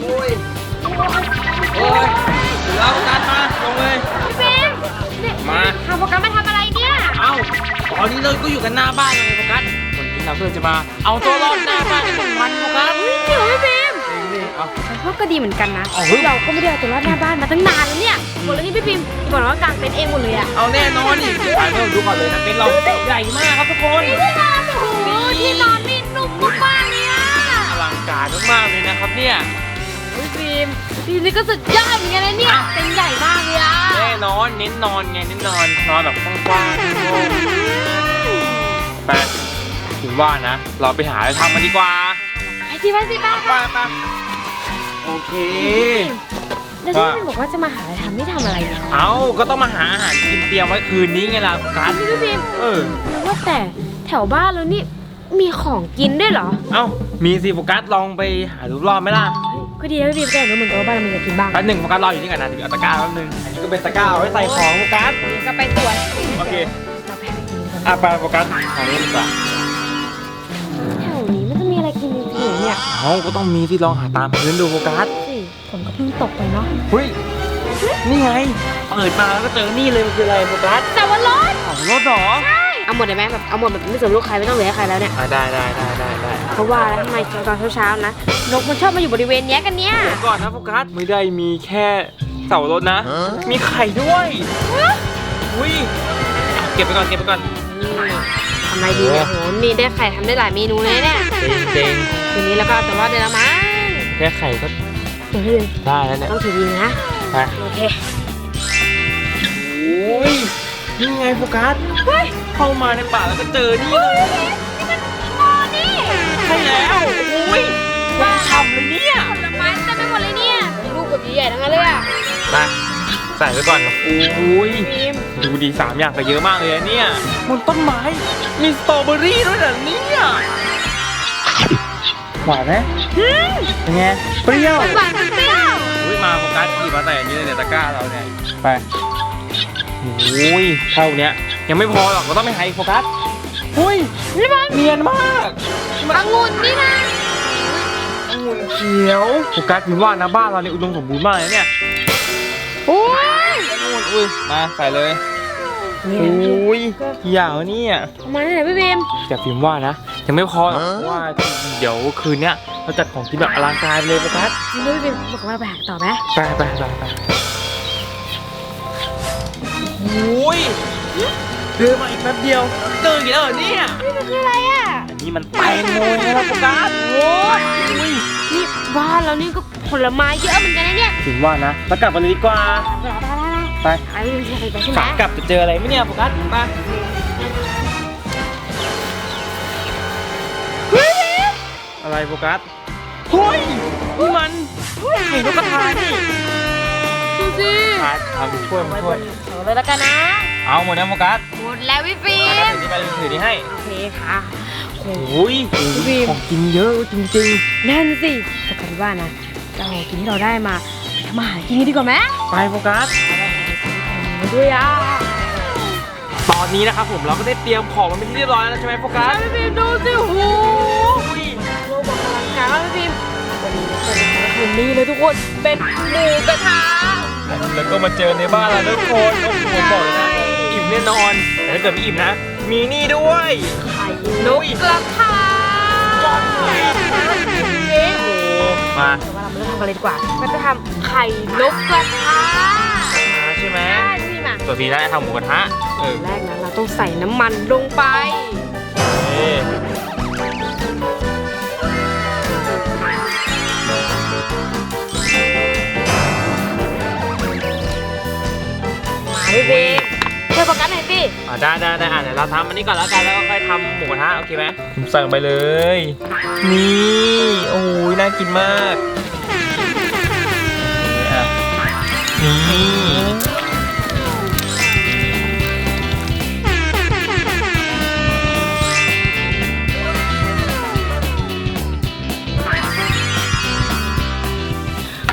โอ้ยโอ้ยเราการมาลงเลย พี่ฟิล์มเนี่ยมาทำโปรแกรมมาทำอะไรเนี่ย เอ้าตอนนี้เราก็อยู่กันหน้าบ้านเลยโฟกัสวันนี้เราเพื่อจะมา เอาตัวรอดหน้าบ้านให้พวกมันโฟกัสเฮ้ยจริงเหรอพี่ฟิล์มนี่ๆเอาแต่พวกก็ดีเหมือนกันนะ เอาเฮ้ย เราก็ไม่ได้เอาตัวรอดหน้าบ้านมาตั้งนานแล้วเนี่ยหมดแล้วนี่พี่ฟิล์มบอกว่ากางเต็นท์เองหมดเลยอะเอาแน่นอนดิไปเริ่มดูก่อนเลยนะเป็นเราใหญ่มากครับทุกคน ที่นอนโอ้โหที่นอนนี่นุ่มมากๆเลยอะอลังการมากๆเลยนะครับเนี่ยพี่ ฟิล์มพี่ฟิล์มนี่ก็สุดยอดเหมือนกันนะเนี่ยเต็นท์ใหญ่มากเลยอะแน่นอนเน้นนอนไงเน้นนอนนอนแบบกว้างๆไปถึงว่านะ เราไปหาอะไรทำกันดีกว่าไปสิไปสิไปไปไปโอเคแล้วที่พี่บอกว่าจะมาหาอะไรทำไม่ทำอะไรเนี่ยเอาก็ต้องมาหาอาหารกินเตรียมไว้คืนนี้ไงล่ะกัสนี่พี่ฟิล์มเออแล้วว่าแต่แถวบ้านเรานี่มีของกินด้วยเหรอ เอ้ามีสิโฟกัสลองไปหาดูรอบไหมล่ะ ก็ดีนะพี่ฟิล์มแต่รู้เหมือนกันว่าบ้านเรามีอะไรกินบ้างแป๊บหนึ่งโฟกัสรออยู่นี่ก่อนนะถึงเอาตะกร้าแป๊บหนึงอันนี้ก็เป็นตะกร้าเอาไว้ใส่ของโฟกัสก็ไปสวนโอเคเราไปหากินกันอะไปโฟกัสทางนี้ดีกว่าแถวนี้มันจะมีอะไรกินจริงๆเนี่ยเอ้าก็ต้องมีที่ลองหาตามพื้นดูโฟกัสสิฝนก็เพิ่งตกไปเนาะเฮ้ยนี่ไงเปิดมาแล้วก็เจอนี่เลยมันคืออะไรโฟกัสแต่ว่ารถของรถเหรอ เอาหมดได้ไหมแบบเอาหมดแบบไม่สนลูกใครไม่ต้องเหลือให้ใครแล้วเนี่ยอะได้ได้ได้ได้ได้เพราะว่าแล้วทำไมตอนเช้าๆนะนกมันชอบมาอยู่บริเวณเนี้ยกันเนี่ยเดี๋ยวก่อนนะโฟกัสไม่ได้มีแค่เสารถนะ มีไข่ด้วยอุ้ยเก็บไปก่อนเก็บไปก่อนนี่ทำอะไรดีเนี่ยโหนี่ได้ไข่ทำได้หลายเมนูเลยเนี่ยเจ๋งเจ๋งคืนนี้แล้วก็เอาตัวรอดได้แล้วมั้งแค่ไข่ก็เดี๋ยวพี่ฟิล์มได้แล้วเนี่ยต้องถือดีนะไปโอเคโอ้ย นี่ไงโฟกัสเข้ามาในป่าแล้วก็เจอนี่เลยโอ้นี่ใช่แล้วโอ้ยว่าฉ่ำเลยเนี่ยผลไม้เต็มไปหมดเลยเนี่ยมีลูกแบบใหญ่ๆทั้งนั้นเลยอะไปใส่ไว้ก่อนโอ้ยฟิล์มดูดีสามอย่างก็เยอะมากเลยนะเนี่ยบนต้นไม้มีสตรอเบอรี่ด้วยเหรอเนี่ยหวานไหมเป็นไงเปรี้ยวหวานๆเปรี้ยวอุ้ยมาโฟกัสหยิบมาใส่อันนี้เลยเนี่ยตะกร้าเราเนี่ยไป โอ้ยเท่าเนี้ยยังไม่พอหรอกเราต้องไปหาอีกโฟกัสอุ้ยนี่มันเนียนมากองุ่นนี่นะองุ่นเขียวโฟกัสพิมพ์ว่านะบ้านเราเนี่ยอุดมสมบูรณ์มากเลยเนี่ยโอ้ยองุ่นอุ้ยมาใส่เลยนี่โอ้ยกี่อย่างวะเนี่ยเอามาไหนพี่ฟิล์มแต่พิมพ์ว่านะ ยังไม่พอหรอกเพราะว่าเดี๋ยวคืนเนี้ยเราจัดของกินแบบอลังการไปเลยโฟกัสจริงด้วยพี่ฟิล์มบอกว่าเราไปหาต่อไหมไปไปไปไป โอ้ยเดินมาอีกแป๊บเดียวเจออีกแล้วเหรอเนี่ยนี่มันคืออะไรอะอันนี้มันแตงโมไงล่ะโฟกัสโอ้ยอุ้ยนี่บ้านเรานี่ก็ผลไม้เยอะเหมือนกันนะเนี่ยถึงว่านะเรากลับกันเลยดีกว่า ไปไปไปไปไปพี่ฟิล์มไปไปใช่ไหมขากลับจะเจออะไรไหมเนี่ยโฟกัสไปเฮ้ยฟิล์มอะไรโฟกัสเฮ้ยนี่มันไข่นกกระทานี่ดูสิทาทำช่วยไว้มาบช่วย นเสาเลยแล้วกันนะ เอาหมดแล้วโฟกัสหมดแล้วพี่ฟิไปล์มถือนี่ไปถือนี่ให้ โอเคค่ะโหโอ้ยฟิล์ม ของกินเยอะจริงนั่นสิปกติว่านะเราเอากินที่เราได้มาไปทำอาหารกินกันดีกว่าไหมๆ ไปโฟกัสไปด้วยอะตอนนี้นะครับผมเราก็ได้เตรียมของมันเป็นที่เรียบร้อยแล้วใช่ไหมโฟกัสพี่ฟิล์มดูสิโอ้โหอุ้ยโลกอลังการมากพี่ฟิล์มวันนี้เราจะมาคืนนี้เลยทุกคน เป็นหมูกระทะ แล้วก็มาเจอในบ้านเราทุกคนโอ้โหบอกเลยนะอิ่มแน่นอน แต่ถ้าเกิดไม่อิ่มนะ มีนี่ด้วยไข่นกกระทะเอ๊ะโอ้โหมาแต่ว่าเรามาเริ่มทำกันเลยดีกว่าเราจะทำไข่นกกระทะมาใช่ไหมได้พี่มาตัวพีน่าจะทำหมูกระทะเออแรกนะเราต้องใส่น้ำมันลงไปเอ๊ พี่ฟิล์มช่วยโฟกัสหน่อยสิอะได้ได้ได้อะเดี๋ยวเราทำอันนี้ก่อนแล้วกันแล้วก็ค่อยทำหมูกระทะโอเคไหมผมสั่งไปเลย นี่โอ้ยน่ากินมากนี่อะนี่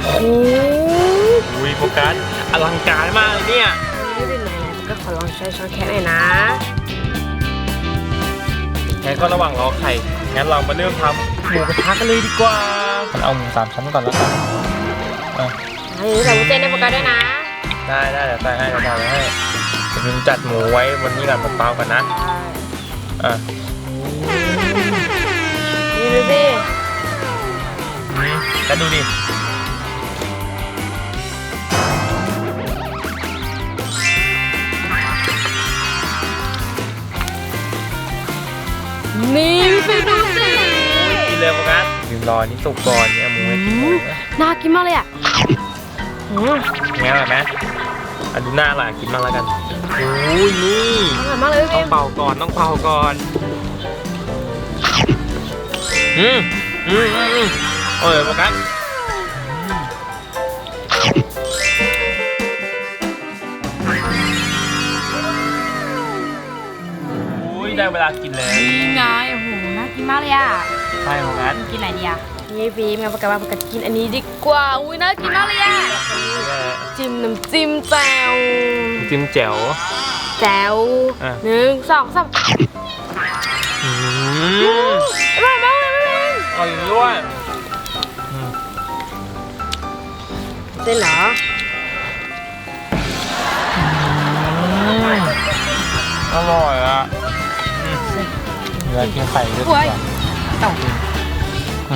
โอ้อุ้ยโฟกัสอลังการมากเลยเนี่ย ไม่เป็นไรนะก็ขอลองใช้ช้อนแคะหน่อยนะ งั้นก็ระหว่างรอไข่ งั้นเรามาเริ่มทหมูกระทะกันเลยดีกว่า เอาหมูสามชั้นก่อนแล้วกันอะเฮ้ยใส่วุ้นเส้นให้โฟกัสด้วยนะ ได้ได้เดี๋ยวใส่ให้เดี๋ยวใส่ไว้ให้เดี๋ยวพิมจัดหมูไว้บนนี้ก่อนเปล่าๆกันนะ อะนี่ดูสิ แล้วดูดิ มรอนี่สุกก่อนเนี่ยหมูให้กินหมูนะน่ากินมากเลยอะอืมงั้นอร่อยไหมอะดูหน้าอร่อยกินมากแล้วกันโอ้ยนี่อร่อยมากเลยพี่ต้อฟิงล์มเป่าก่อนต้องเป่าก่อนอืมอืมอืมอืมโอ้ยโฟกัสโอ้ยได้เวลากินแล้ว นี่ไงโอ้โหน่ากินมากเลยอะ ใช่โฟกัสกินไหนดีอะนี่ฟิล์มงั้นโฟกัสว่าโฟกัสกินอันนี้ดีกว่า อุ้ยน่ากินมากเลยอะจิ้มน้ำจิ้มแจ่วจิ้มแจ๋ว แจ่วอะ หนึ่งสองสามอืมอร่อยมากเลยพี่ฟิล์มอร่อยด้วยอืมเส้นเหรออร่อยอะอืมเนื้อกินไข่ด้วยดีกโอ้ยว่าเต่าอะอ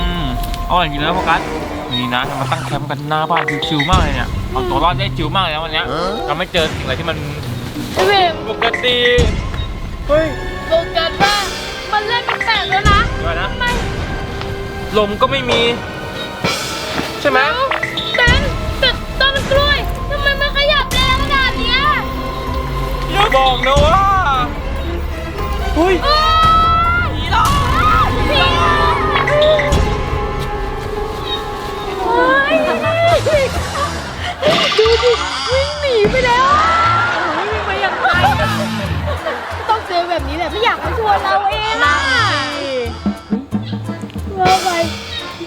ืมอร่อยจริงแล้วโฟกัสนี่นะทำมาตั้งแคมป์กันหน้าบ้านชิวๆมากเลยเนี่ยเอาตัวรอดได้ชิวมากเลยนะวันเนี้ยเราไม่เจอสิ่งอะไรที่มันพี่ฟิล์มปกติเฮ้ยโฟกัสว่ามันเริ่มแปลกๆแล้วนะ เดี๋ยวนะ ทำไม ลมก็ไม่มี ใช่ไหมเอ้าเต้นแต่ต้นกล้วยทำไมมันขยับแรงขนาดเนี้ยอย่าบอกนะว่าเฮ้ยอ้า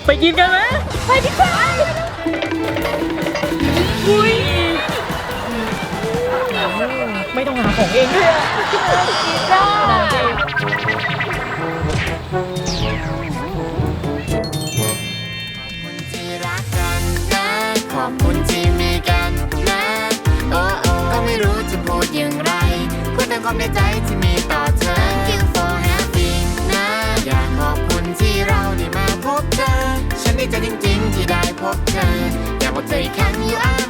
ไปกินกันไหมไปดีกว่าอุ้ยไม่ต้องหาของเองด้วยอะกินได้ที่ขอบคุณที่มีกันนะ โอ้โอ้ก็ไม่รู้จะพูดอย่างไรพูดแต่ความในใจ รั้ง you are my